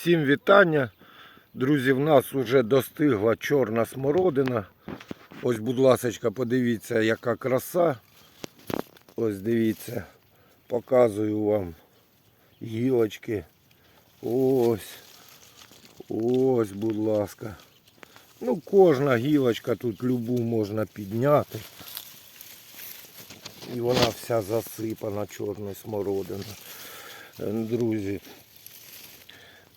Всім вітання. Друзі, в нас вже достигла чорна смородина. Ось, будь ласка, подивіться, яка краса. Ось дивіться, показую вам гілочки. Ось. Ось, будь ласка. Ну, кожна гілочка тут любу можна підняти. І вона вся засипана чорною смородиною. Друзі,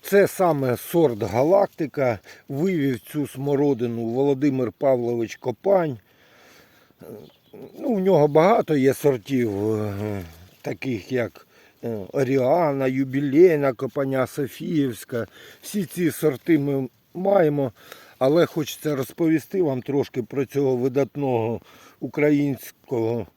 це саме сорт Галактика. Вивів цю смородину Володимир Павлович Копань. Ну, в нього багато є сортів, е, таких як е, Оріана, Юбілейна, Копаня Софіївська. Всі ці сорти ми маємо, але хочеться розповісти вам трошки про цього видатного українського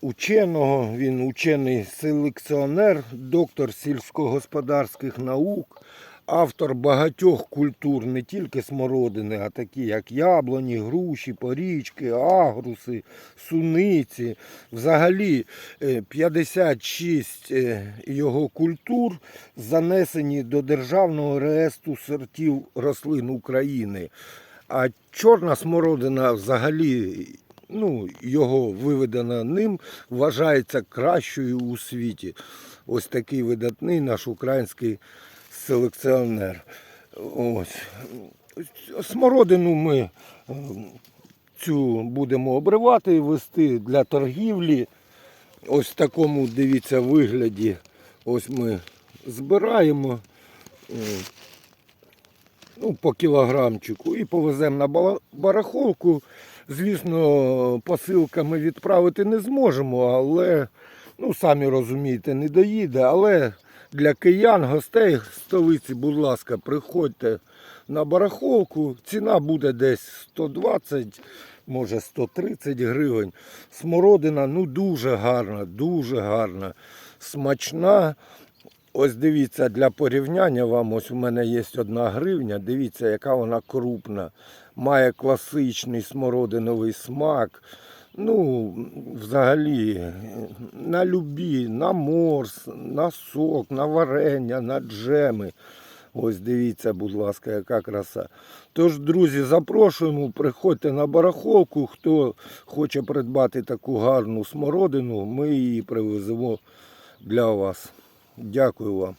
ученого. Він учений селекціонер, доктор сільськогосподарських наук, автор багатьох культур, не тільки смородини, а такі як яблуні, груші, порічки, агруси, суниці. Взагалі е, 56 е, його культур занесені до Державного реєстру сортів рослин України. А чорна смородина взагалі ну, його виведена ним, вважається кращою у світі. Ось такий видатний наш український селекціонер. Ось. Смородину ми е, цю будемо обривати і вести для торгівлі. Ось в такому, дивіться, вигляді. Ось ми збираємо ну, по кілограмчику і повеземо на барахолку. Звісно, посилками відправити не зможемо, але ну, самі розумієте, не доїде. Але для киян, гостей столиці, будь ласка, приходьте на барахолку. Ціна буде десь 120, може 130 гривень. Смородина ну дуже гарна, дуже гарна, смачна. Ось дивіться, для порівняння вам, ось у мене є одна гривня, дивіться, яка вона крупна. Має класичний смородиновий смак. Ну, взагалі, на любі, на морс, на сок, на варення, на джеми. Ось дивіться, будь ласка, яка краса. Тож, друзі, запрошуємо, приходьте на барахолку. Хто хоче придбати таку гарну смородину, ми її привеземо для вас. Дякую вам.